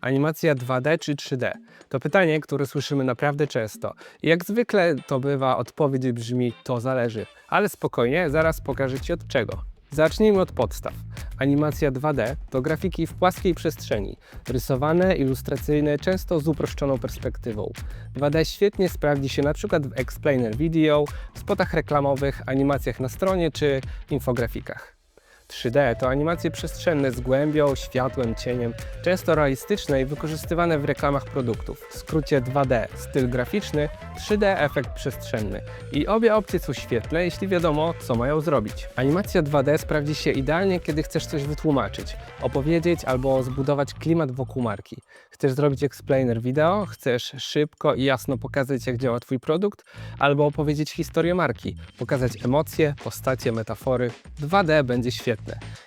Animacja 2D czy 3D? To pytanie, które słyszymy naprawdę często. I jak zwykle to bywa, odpowiedź brzmi to zależy. Ale spokojnie, zaraz pokażę Ci od czego. Zacznijmy od podstaw. Animacja 2D to grafiki w płaskiej przestrzeni, rysowane, ilustracyjne, często z uproszczoną perspektywą. 2D świetnie sprawdzi się np. w explainer video, spotach reklamowych, animacjach na stronie czy infografikach. 3D to animacje przestrzenne z głębią, światłem, cieniem, często realistyczne i wykorzystywane w reklamach produktów. W skrócie 2D styl graficzny, 3D efekt przestrzenny. I obie opcje są świetne, jeśli wiadomo, co mają zrobić. Animacja 2D sprawdzi się idealnie, kiedy chcesz coś wytłumaczyć, opowiedzieć albo zbudować klimat wokół marki. Chcesz zrobić explainer wideo, chcesz szybko i jasno pokazać, jak działa Twój produkt, albo opowiedzieć historię marki, pokazać emocje, postacie, metafory. 2D będzie świetne.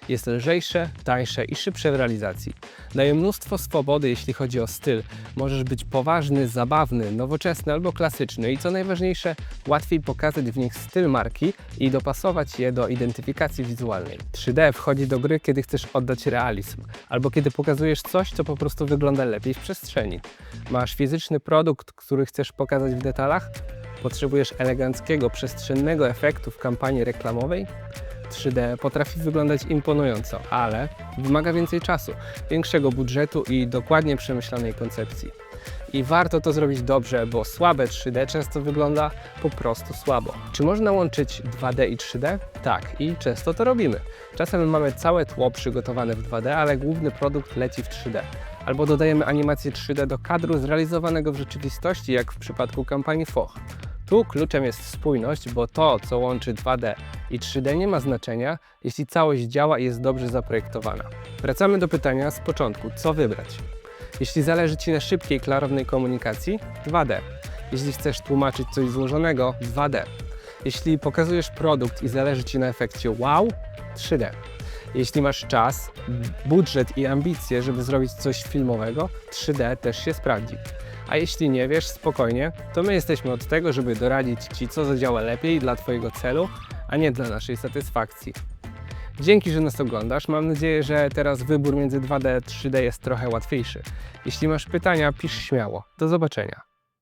Jest lżejsze, tańsze i szybsze w realizacji. Daje mnóstwo swobody, jeśli chodzi o styl. Możesz być poważny, zabawny, nowoczesny albo klasyczny i co najważniejsze, łatwiej pokazać w nich styl marki i dopasować je do identyfikacji wizualnej. 3D wchodzi do gry, kiedy chcesz oddać realizm, albo kiedy pokazujesz coś, co po prostu wygląda lepiej w przestrzeni. Masz fizyczny produkt, który chcesz pokazać w detalach? Potrzebujesz eleganckiego, przestrzennego efektu w kampanii reklamowej? 3D potrafi wyglądać imponująco, ale wymaga więcej czasu, większego budżetu i dokładnie przemyślanej koncepcji. I warto to zrobić dobrze, bo słabe 3D często wygląda po prostu słabo. Czy można łączyć 2D i 3D? Tak, i często to robimy. Czasem mamy całe tło przygotowane w 2D, ale główny produkt leci w 3D. Albo dodajemy animację 3D do kadru zrealizowanego w rzeczywistości, jak w przypadku kampanii Foch. Tu kluczem jest spójność, bo to, co łączy 2D i 3D nie ma znaczenia, jeśli całość działa i jest dobrze zaprojektowana. Wracamy do pytania z początku, co wybrać? Jeśli zależy Ci na szybkiej, klarownej komunikacji, 2D. Jeśli chcesz tłumaczyć coś złożonego, 2D. Jeśli pokazujesz produkt i zależy Ci na efekcie wow, 3D. Jeśli masz czas, budżet i ambicje, żeby zrobić coś filmowego, 3D też się sprawdzi. A jeśli nie wiesz, spokojnie, to my jesteśmy od tego, żeby doradzić Ci, co zadziała lepiej dla Twojego celu, a nie dla naszej satysfakcji. Dzięki, że nas oglądasz. Mam nadzieję, że teraz wybór między 2D a 3D jest trochę łatwiejszy. Jeśli masz pytania, pisz śmiało. Do zobaczenia.